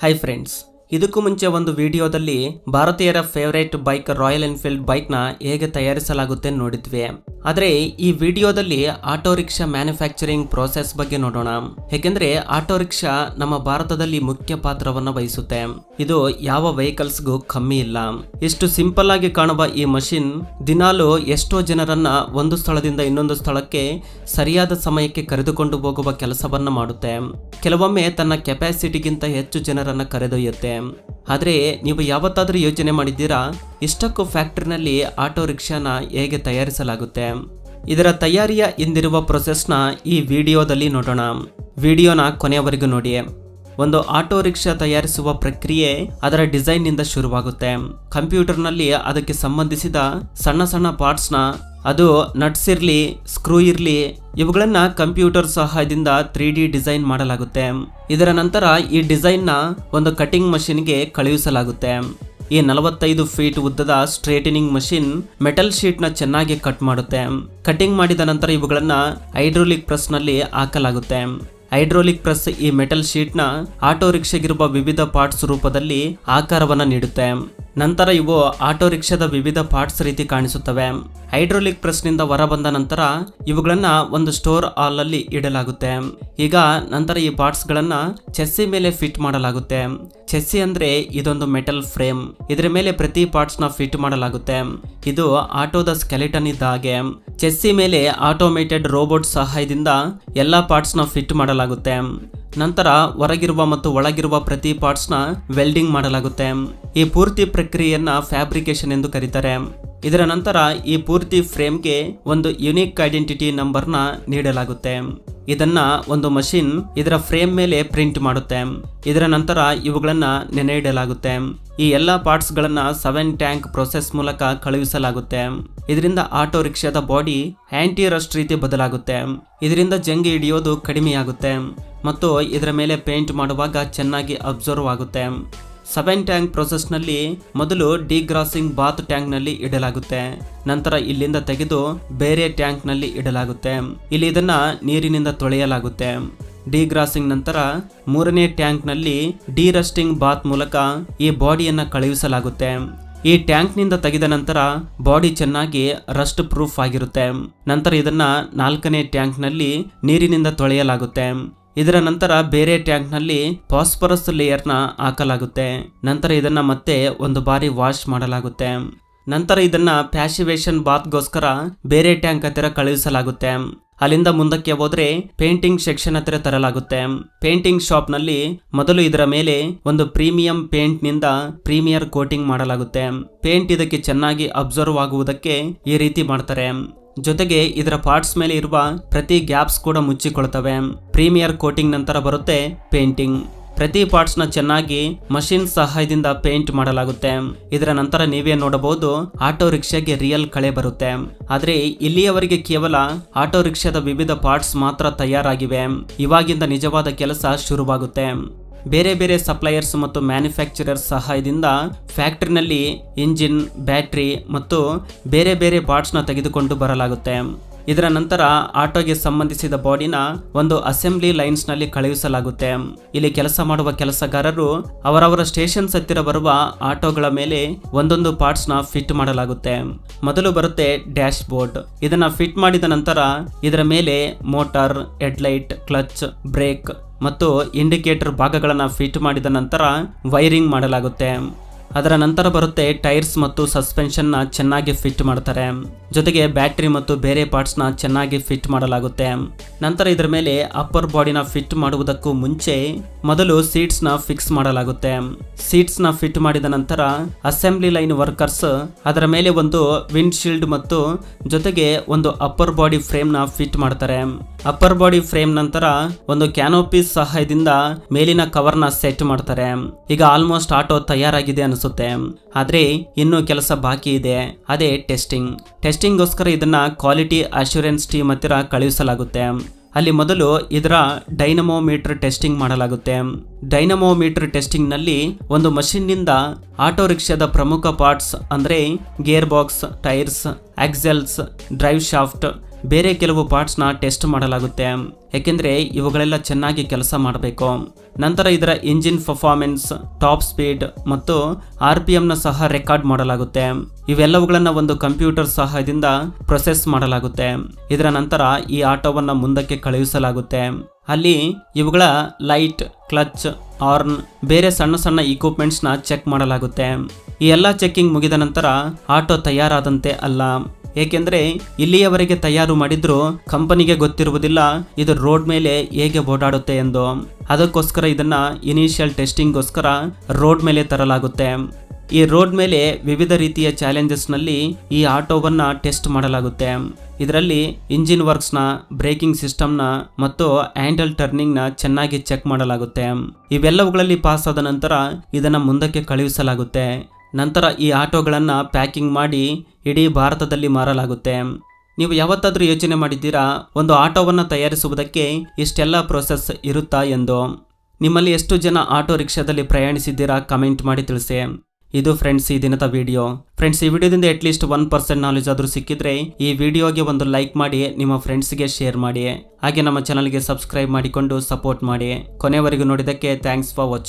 Hi friends ಇದಕ್ಕೂ ಮುಂಚೆ ಒಂದು ವಿಡಿಯೋದಲ್ಲಿ ಭಾರತೀಯರ ಫೇವರೇಟ್ ಬೈಕ್ ರಾಯಲ್ ಎನ್ಫೀಲ್ಡ್ ಬೈಕ್ನ ಹೇಗೆ ತಯಾರಿಸಲಾಗುತ್ತೆ ನೋಡಿದ್ವಿ. ಆದರೆ ಈ ವಿಡಿಯೋದಲ್ಲಿ ಆಟೋ ರಿಕ್ಷಾ ಮ್ಯಾನುಫ್ಯಾಕ್ಚರಿಂಗ್ ಪ್ರೋಸೆಸ್ ಬಗ್ಗೆ ನೋಡೋಣ. ಯಾಕೆಂದ್ರೆ ಆಟೋ ರಿಕ್ಷಾ ನಮ್ಮ ಭಾರತದಲ್ಲಿ ಮುಖ್ಯ ಪಾತ್ರವನ್ನು ವಹಿಸುತ್ತೆ. ಇದು ಯಾವ ವೆಹಿಕಲ್ಸ್ಗೂ ಕಮ್ಮಿ ಇಲ್ಲ. ಇಷ್ಟು ಸಿಂಪಲ್ ಆಗಿ ಕಾಣುವ ಈ ಮಷಿನ್ ದಿನಾಲು ಎಷ್ಟೋ ಜನರನ್ನ ಒಂದು ಸ್ಥಳದಿಂದ ಇನ್ನೊಂದು ಸ್ಥಳಕ್ಕೆ ಸರಿಯಾದ ಸಮಯಕ್ಕೆ ಕರೆದುಕೊಂಡು ಹೋಗುವ ಕೆಲಸವನ್ನ ಮಾಡುತ್ತೆ. ಕೆಲವೊಮ್ಮೆ ತನ್ನ ಕೆಪಾಸಿಟಿಗಿಂತ ಹೆಚ್ಚು ಜನರನ್ನ ಕರೆದೊಯ್ಯುತ್ತೆ. ಆದರೆ ನೀವು ಯಾವತ್ತಾದರೂ ಯೋಚನೆ ಮಾಡಿದ್ದೀರಾ? ಇಷ್ಟಕ್ಕೂ ಫ್ಯಾಕ್ಟ್ರಿನಲ್ಲಿ ಆಟೋ ರಿಕ್ಷಾನ ಹೇಗೆ ತಯಾರಿಸಲಾಗುತ್ತೆ? ಇದರ ತಯಾರಿಯ ಹಿಂದಿರುವ ಪ್ರೊಸೆಸ್ನ ಈ ವಿಡಿಯೋದಲ್ಲಿ ನೋಡೋಣ. ವಿಡಿಯೋನ ಕೊನೆಯವರೆಗೂ ನೋಡಿ. ಒಂದು ಆಟೋ ರಿಕ್ಷಾ ತಯಾರಿಸುವ ಪ್ರಕ್ರಿಯೆ ಅದರ ಡಿಸೈನ್ನಿಂದ ಶುರುವಾಗುತ್ತೆ. ಕಂಪ್ಯೂಟರ್ನಲ್ಲಿ ಅದಕ್ಕೆ ಸಂಬಂಧಿಸಿದ ಸಣ್ಣ ಸಣ್ಣ ಪಾರ್ಟ್ಸ್ನ ಅದು ನಟ್ಸ್ ಇರಲಿ ಸ್ಕ್ರೂ ಇರಲಿ, ಇವುಗಳನ್ನ ಕಂಪ್ಯೂಟರ್ ಸಹಾಯದಿಂದ ತ್ರೀ ಡಿ ಡಿಸೈನ್ ಮಾಡಲಾಗುತ್ತೆ. ಇದರ ನಂತರ ಈ ಡಿಸೈನ್ನ ಒಂದು ಕಟಿಂಗ್ ಮಷಿನ್ಗೆ ಕಳುಹಿಸಲಾಗುತ್ತೆ. ಈ ನಲವತ್ತೈದು ಫೀಟ್ ಉದ್ದದ ಸ್ಟ್ರೇಟನಿಂಗ್ ಮಷಿನ್ ಮೆಟಲ್ ಶೀಟ್ನ ಚೆನ್ನಾಗಿ ಕಟ್ ಮಾಡುತ್ತೆ. ಕಟಿಂಗ್ ಮಾಡಿದ ನಂತರ ಇವುಗಳನ್ನು ಹೈಡ್ರೋಲಿಕ್ ಪ್ರೆಸ್ನಲ್ಲಿ ಹಾಕಲಾಗುತ್ತೆ. ಹೈಡ್ರೋಲಿಕ್ ಪ್ರೆಸ್ ಈ ಮೆಟಲ್ ಶೀಟ್ನ ಆಟೋ ರಿಕ್ಷೆಗಿರುವ ವಿವಿಧ ಪಾರ್ಟ್ಸ್ ರೂಪದಲ್ಲಿ ಆಕಾರವನ್ನು ನೀಡುತ್ತೆ. ನಂತರ ಇವು ಆಟೋ ರಿಕ್ಷಾದ ವಿವಿಧ ಪಾರ್ಟ್ಸ್ ರೀತಿ ಕಾಣಿಸುತ್ತವೆ. ಹೈಡ್ರೋಲಿಕ್ ಪ್ರೆಸ್ನಿಂದ ಹೊರಬಂದ ನಂತರ ಇವುಗಳನ್ನ ಒಂದು ಸ್ಟೋರ್ ಹಾಲ್ ಅಲ್ಲಿ ಇಡಲಾಗುತ್ತೆ. ಈಗ ನಂತರ ಈ ಪಾರ್ಟ್ಸ್ಗಳನ್ನ ಚೆಸ್ಸಿ ಮೇಲೆ ಫಿಟ್ ಮಾಡಲಾಗುತ್ತೆ. ಚೆಸ್ಸಿ ಅಂದ್ರೆ ಇದೊಂದು ಮೆಟಲ್ ಫ್ರೇಮ್. ಇದರ ಮೇಲೆ ಪ್ರತಿ ಪಾರ್ಟ್ಸ್ನ ಫಿಟ್ ಮಾಡಲಾಗುತ್ತೆ. ಇದು ಆಟೋದ ಸ್ಕೆಲಿಟನ್ ಇದ್ದ ಹಾಗೆ. ಚೆಸ್ಸಿ ಮೇಲೆ ಆಟೋಮೇಟೆಡ್ ರೋಬೋಟ್ ಸಹಾಯದಿಂದ ಎಲ್ಲ ಪಾರ್ಟ್ಸ್ನ ಫಿಟ್ ಮಾಡಲಾಗುತ್ತೆ. ನಂತರ ಹೊರಗಿರುವ ಮತ್ತು ಒಳಗಿರುವ ಪ್ರತಿ ಪಾರ್ಟ್ಸ್ನ ವೆಲ್ಡಿಂಗ್ ಮಾಡಲಾಗುತ್ತೆ. ಈ ಪೂರ್ತಿ ಪ್ರಕ್ರಿಯೆಯನ್ನ ಫ್ಯಾಬ್ರಿಕೇಶನ್ ಎಂದು ಕರೀತಾರೆ. ಇದರ ನಂತರ ಈ ಪೂರ್ತಿ ಫ್ರೇಮ್ಗೆ ಒಂದು ಯುನಿಕ್ ಐಡೆಂಟಿಟಿ ನಂಬರ್ನ ನೀಡಲಾಗುತ್ತೆ. ಇದನ್ನ ಒಂದು ಮಷಿನ್ ಇದರ ಫ್ರೇಮ್ ಮೇಲೆ ಪ್ರಿಂಟ್ ಮಾಡುತ್ತೆ. ಇದರ ನಂತರ ಇವುಗಳನ್ನ ನೆನೆ ಇಡಲಾಗುತ್ತೆ ಈ ಎಲ್ಲ ಪಾರ್ಟ್ಸ್ಗಳನ್ನ ಸೆವೆನ್ ಟ್ಯಾಂಕ್ ಪ್ರೊಸೆಸ್ ಮೂಲಕ ಕಳುಹಿಸಲಾಗುತ್ತೆ. ಇದರಿಂದ ಆಟೋ ರಿಕ್ಷಾದ ಬಾಡಿ ಆಂಟಿ ರಸ್ಟ್ ರೀತಿ ಬದಲಾಗುತ್ತೆ. ಇದರಿಂದ ಜಂಗಿ ಹಿಡಿಯೋದು ಕಡಿಮೆಯಾಗುತ್ತೆ. ಮತ್ತು ಇದರ ಮೇಲೆ ಪೇಂಟ್ ಮಾಡುವಾಗ ಚೆನ್ನಾಗಿ ಅಬ್ಸರ್ವ್ ಆಗುತ್ತೆ. ಸೆವೆನ್ ಟ್ಯಾಂಕ್ ಪ್ರೊಸೆಸ್ನಲ್ಲಿ ಮೊದಲು ಡಿಗ್ರಾಸಿಂಗ್ ಬಾತ್ ಟ್ಯಾಂಕ್ನಲ್ಲಿ ಇಡಲಾಗುತ್ತೆ. ನಂತರ ಇಲ್ಲಿಂದ ತೆಗೆದು ಬೇರೆ ಟ್ಯಾಂಕ್ನಲ್ಲಿ ಇಡಲಾಗುತ್ತೆ. ಇಲ್ಲಿ ಇದನ್ನ ನೀರಿನಿಂದ ತೊಳೆಯಲಾಗುತ್ತೆ. ಡಿಗ್ರಾಸಿಂಗ್ ನಂತರ ಮೂರನೇ ಟ್ಯಾಂಕ್ನಲ್ಲಿ ಡಿರಸ್ಟಿಂಗ್ ಬಾತ್ ಮೂಲಕ ಈ ಬಾಡಿಯನ್ನು ಕಳುಹಿಸಲಾಗುತ್ತೆ. ಈ ಟ್ಯಾಂಕ್ನಿಂದ ತೆಗೆದ ನಂತರ ಬಾಡಿ ಚೆನ್ನಾಗಿ ರಸ್ಟ್ ಪ್ರೂಫ್ ಆಗಿರುತ್ತೆ. ನಂತರ ಇದನ್ನ ನಾಲ್ಕನೇ ಟ್ಯಾಂಕ್ನಲ್ಲಿ ನೀರಿನಿಂದ ತೊಳೆಯಲಾಗುತ್ತೆ. ಇದರ ನಂತರ ಬೇರೆ ಟ್ಯಾಂಕ್ನಲ್ಲಿ ಫಾಸ್ಫರಸ್ನ ಹಾಕಲಾಗುತ್ತೆ. ನಂತರ ಇದನ್ನ ಮತ್ತೆ ಒಂದು ಬಾರಿ ವಾಶ್ ಮಾಡಲಾಗುತ್ತೆ. ನಂತರ ಇದನ್ನ ಪ್ಯಾಸಿವೇಶನ್ ಬಾತ್ಗೋಸ್ಕರ ಬೇರೆ ಟ್ಯಾಂಕ್ ಹತ್ತಿರ ಕಳುಹಿಸಲಾಗುತ್ತೆ. ಅಲ್ಲಿಂದ ಮುಂದಕ್ಕೆ ಹೋದ್ರೆ ಪೇಂಟಿಂಗ್ ಸೆಕ್ಷನ್ ಹತ್ತಿರ ತರಲಾಗುತ್ತೆ. ಪೇಂಟಿಂಗ್ ಶಾಪ್ನಲ್ಲಿ ಮೊದಲು ಇದರ ಮೇಲೆ ಒಂದು ಪ್ರೀಮಿಯಂ ಪೇಂಟ್ನಿಂದ ಪ್ರೀಮಿಯರ್ ಕೋಟಿಂಗ್ ಮಾಡಲಾಗುತ್ತೆ. ಪೇಂಟ್ ಇದಕ್ಕೆ ಚೆನ್ನಾಗಿ ಅಬ್ಸರ್ವ್ ಆಗುವುದಕ್ಕೆ ಈ ರೀತಿ ಮಾಡ್ತಾರೆ. ಜೊತೆಗೆ ಇದರ ಪಾರ್ಟ್ಸ್ ಮೇಲೆ ಇರುವ ಪ್ರತಿ ಗ್ಯಾಪ್ಸ್ ಕೂಡ ಮುಚ್ಚಿಕೊಳ್ತವೆ. ಪ್ರೀಮಿಯರ್ ಕೋಟಿಂಗ್ ನಂತರ ಬರುತ್ತೆ ಪೇಂಟಿಂಗ್. ಪ್ರತಿ ಪಾರ್ಟ್ಸ್ನ ಚೆನ್ನಾಗಿ ಮಷಿನ್ ಸಹಾಯದಿಂದ ಪೇಂಟ್ ಮಾಡಲಾಗುತ್ತೆ. ಇದರ ನಂತರ ನೀವೇ ನೋಡಬಹುದು ಆಟೋ ರಿಕ್ಷಾಗೆ ರಿಯಲ್ ಕಳೆ ಬರುತ್ತೆ. ಆದರೆ ಇಲ್ಲಿಯವರೆಗೆ ಕೇವಲ ಆಟೋ ರಿಕ್ಷಾದ ವಿವಿಧ ಪಾರ್ಟ್ಸ್ ಮಾತ್ರ ತಯಾರಾಗಿವೆ. ಇವಾಗಿಂದ ನಿಜವಾದ ಕೆಲಸ ಶುರುವಾಗುತ್ತೆ. ಬೇರೆ ಬೇರೆ ಸಪ್ಲೈಯರ್ಸ್ ಮತ್ತು ಮ್ಯಾನುಫ್ಯಾಕ್ಚರರ್ಸ್ ಸಹಾಯದಿಂದ ಫ್ಯಾಕ್ಟ್ರಿನಲ್ಲಿ ಇಂಜಿನ್, ಬ್ಯಾಟ್ರಿ ಮತ್ತು ಬೇರೆ ಬೇರೆ ಪಾರ್ಟ್ಸ್ನ ತೆಗೆದುಕೊಂಡು ಬರಲಾಗುತ್ತೆ. ಇದರ ನಂತರ ಆಟೋಗೆ ಸಂಬಂಧಿಸಿದ ಬಾಡಿನ ಒಂದು ಅಸೆಂಬ್ಲಿ ಲೈನ್ಸ್ನಲ್ಲಿ ಕಳುಹಿಸಲಾಗುತ್ತೆ. ಇಲ್ಲಿ ಕೆಲಸ ಮಾಡುವ ಕೆಲಸಗಾರರು ಅವರವರ ಸ್ಟೇಷನ್ಸ್ ಹತ್ತಿರ ಬರುವ ಆಟೋಗಳ ಮೇಲೆ ಒಂದೊಂದು ಪಾರ್ಟ್ಸ್ನ ಫಿಟ್ ಮಾಡಲಾಗುತ್ತೆ. ಮೊದಲು ಬರುತ್ತೆ ಡ್ಯಾಶ್ ಬೋರ್ಡ್ ಇದನ್ನ ಫಿಟ್ ಮಾಡಿದ ನಂತರ ಇದರ ಮೇಲೆ ಮೋಟಾರ್, ಹೆಡ್ಲೈಟ್, ಕ್ಲಚ್, ಬ್ರೇಕ್ ಮತ್ತು ಇಂಡಿಕೇಟರ್ ಭಾಗಗಳನ್ನು ಫಿಟ್ ಮಾಡಿದ ನಂತರ ವೈರಿಂಗ್ ಮಾಡಲಾಗುತ್ತೆ. ಅದರ ನಂತರ ಬರುತ್ತೆ ಟೈರ್ಸ್ ಮತ್ತು ಸಸ್ಪೆನ್ಷನ್ನ ಚೆನ್ನಾಗಿ ಫಿಟ್ ಮಾಡ್ತಾರೆ. ಜೊತೆಗೆ ಬ್ಯಾಟ್ರಿ ಮತ್ತು ಬೇರೆ ಪಾರ್ಟ್ಸ್ನ ಚೆನ್ನಾಗಿ ಫಿಟ್ ಮಾಡಲಾಗುತ್ತೆ. ನಂತರ ಇದರ ಮೇಲೆ ಅಪ್ಪರ್ ಬಾಡಿನ ಫಿಟ್ ಮಾಡುವುದಕ್ಕೂ ಮುಂಚೆ ಮೊದಲು ಸೀಟ್ಸ್ನ ಫಿಕ್ಸ್ ಮಾಡಲಾಗುತ್ತೆ. ಸೀಟ್ಸ್ನ ಫಿಟ್ ಮಾಡಿದ ನಂತರ ಅಸೆಂಬ್ಲಿ ಲೈನ್ ವರ್ಕರ್ಸ್ ಅದರ ಮೇಲೆ ಒಂದು ವಿಂಡ್ ಶೀಲ್ಡ್ ಮತ್ತು ಜೊತೆಗೆ ಒಂದು ಅಪ್ಪರ್ ಬಾಡಿ ಫ್ರೇಮ್ನ ಫಿಟ್ ಮಾಡ್ತಾರೆ. ಅಪ್ಪರ್ ಬಾಡಿ ಫ್ರೇಮ್ ನಂತರ ಒಂದು ಕ್ಯಾನೋಪಿಸ್ ಸಹಾಯದಿಂದ ಮೇಲಿನ ಕವರ್ನ ಸೆಟ್ ಮಾಡ್ತಾರೆ. ಈಗ ಆಲ್ಮೋಸ್ಟ್ ಆಟೋ ತಯಾರಾಗಿದೆ ಅನಿಸುತ್ತೆ. ಆದ್ರೆ ಇನ್ನೂ ಕೆಲಸ ಬಾಕಿ ಇದೆ. ಅದೇ ಟೆಸ್ಟಿಂಗ್ ಟೆಸ್ಟಿಂಗ್ಗೋಸ್ಕರ ಇದನ್ನ ಕ್ವಾಲಿಟಿ ಅಶ್ಯೂರೆನ್ಸ್ ಟೀಮ್ ಹತ್ತಿರ ಕಳುಹಿಸಲಾಗುತ್ತೆ. ಅಲ್ಲಿ ಮೊದಲು ಇದರ ಡೈನಮೋಮೀಟರ್ ಟೆಸ್ಟಿಂಗ್ ಮಾಡಲಾಗುತ್ತೆ. ಡೈನಮೋಮೀಟರ್ ಟೆಸ್ಟಿಂಗ್ನಲ್ಲಿ ಒಂದು ಮಷಿನ್ನಿಂದ ಆಟೋ ರಿಕ್ಷಾದ ಪ್ರಮುಖ ಪಾರ್ಟ್ಸ್ ಅಂದ್ರೆ gear box tyres axles drive shaft ಬೇರೆ ಕೆಲವು ಪಾರ್ಟ್ಸ್ನ ಟೆಸ್ಟ್ ಮಾಡಲಾಗುತ್ತೆ. ಏಕೆಂದರೆ ಇವುಗಳೆಲ್ಲ ಚೆನ್ನಾಗಿ ಕೆಲಸ ಮಾಡಬೇಕು. ನಂತರ ಇದರ ಇಂಜಿನ್ ಪರ್ಫಾರ್ಮೆನ್ಸ್, ಟಾಪ್ ಸ್ಪೀಡ್ ಮತ್ತು ಆರ್ ಪಿ ನ ಸಹ ರೆಕಾರ್ಡ್ ಮಾಡಲಾಗುತ್ತೆ. ಇವೆಲ್ಲವುಗಳನ್ನು ಒಂದು ಕಂಪ್ಯೂಟರ್ ಸಹಾಯದಿಂದ ಪ್ರೊಸೆಸ್ ಮಾಡಲಾಗುತ್ತೆ. ಇದರ ನಂತರ ಈ ಆಟೋವನ್ನ ಮುಂದಕ್ಕೆ ಕಳುಹಿಸಲಾಗುತ್ತೆ. ಅಲ್ಲಿ ಇವುಗಳ ಲೈಟ್, ಕ್ಲಚ್ ಆರ್ನ್ ಬೇರೆ ಸಣ್ಣ ಸಣ್ಣ ಇಕ್ವಿಪ್ಮೆಂಟ್ಸ್ನ ಚೆಕ್ ಮಾಡಲಾಗುತ್ತೆ. ಈ ಎಲ್ಲ ಚೆಕ್ಕಿಂಗ್ ಮುಗಿದ ನಂತರ ಆಟೋ ತಯಾರಾದಂತೆ ಅಲ್ಲ. ಏಕೆಂದ್ರೆ ಇಲ್ಲಿಯವರೆಗೆ ತಯಾರು ಮಾಡಿದ್ರು ಕಂಪನಿಗೆ ಗೊತ್ತಿರುವುದಿಲ್ಲ ಇದು ರೋಡ್ ಮೇಲೆ ಹೇಗೆ ಓಡಾಡುತ್ತೆ ಎಂದು. ಅದಕ್ಕೋಸ್ಕರ ಇದನ್ನ ಇನಿಷಿಯಲ್ ಟೆಸ್ಟಿಂಗ್ಗೋಸ್ಕರ ರೋಡ್ ಮೇಲೆ ತರಲಾಗುತ್ತೆ. ಈ ರೋಡ್ ಮೇಲೆ ವಿವಿಧ ರೀತಿಯ ಚಾಲೆಂಜಸ್ನಲ್ಲಿ ಈ ಆಟೋವನ್ನ ಟೆಸ್ಟ್ ಮಾಡಲಾಗುತ್ತೆ. ಇದರಲ್ಲಿ ಇಂಜಿನ್ ವರ್ಕ್ಸ್ನ ಬ್ರೇಕಿಂಗ್ ಸಿಸ್ಟಮ್ನ ಮತ್ತು ಹ್ಯಾಂಡಲ್ ಟರ್ನಿಂಗ್ನ ಚೆನ್ನಾಗಿ ಚೆಕ್ ಮಾಡಲಾಗುತ್ತೆ. ಇವೆಲ್ಲವುಗಳಲ್ಲಿ ಪಾಸ್ ಆದ ನಂತರ ಇದನ್ನು ಮುಂದಕ್ಕೆ ಕಳುಹಿಸಲಾಗುತ್ತೆ. ನಂತರ ಈ ಆಟೋಗಳನ್ನು ಪ್ಯಾಕಿಂಗ್ ಮಾಡಿ ಇಡೀ ಭಾರತದಲ್ಲಿ ಮಾರಲಾಗುತ್ತೆ. ನೀವು ಯಾವತ್ತಾದರೂ ಯೋಚನೆ ಮಾಡಿದ್ದೀರಾ, ಒಂದು ಆಟೋವನ್ನು ತಯಾರಿಸುವುದಕ್ಕೆ ಇಷ್ಟೆಲ್ಲ ಪ್ರೋಸೆಸ್ ಇರುತ್ತಾ ಎಂದು? ನಿಮ್ಮಲ್ಲಿ ಎಷ್ಟು ಜನ ಆಟೋ ರಿಕ್ಷಾದಲ್ಲಿ ಪ್ರಯಾಣಿಸಿದ್ದೀರಾ ಕಮೆಂಟ್ ಮಾಡಿ ತಿಳಿಸಿ. ಇದು ಫ್ರೆಂಡ್ಸ್ ಈ ದಿನದ ವಿಡಿಯೋ ಫ್ರೆಂಡ್ಸ್ ಈ ವಿಡಿಯೋದಿಂದ at least one percent knowledge ಆದರೂ ಸಿಕ್ಕಿದ್ರೆ ಈ ವಿಡಿಯೋಗೆ ಒಂದು ಲೈಕ್ ಮಾಡಿ, ನಿಮ್ಮ ಫ್ರೆಂಡ್ಸ್ಗೆ ಶೇರ್ ಮಾಡಿ. ಹಾಗೆ ನಮ್ಮ ಚಾನಲ್ಗೆ ಸಬ್ಸ್ಕ್ರೈಬ್ ಮಾಡಿಕೊಂಡು ಸಪೋರ್ಟ್ ಮಾಡಿ. ಕೊನೆವರೆಗೂ ನೋಡಿದ್ದಕ್ಕೆ ಥ್ಯಾಂಕ್ಸ್ ಫಾರ್ ವಾಚಿಂಗ್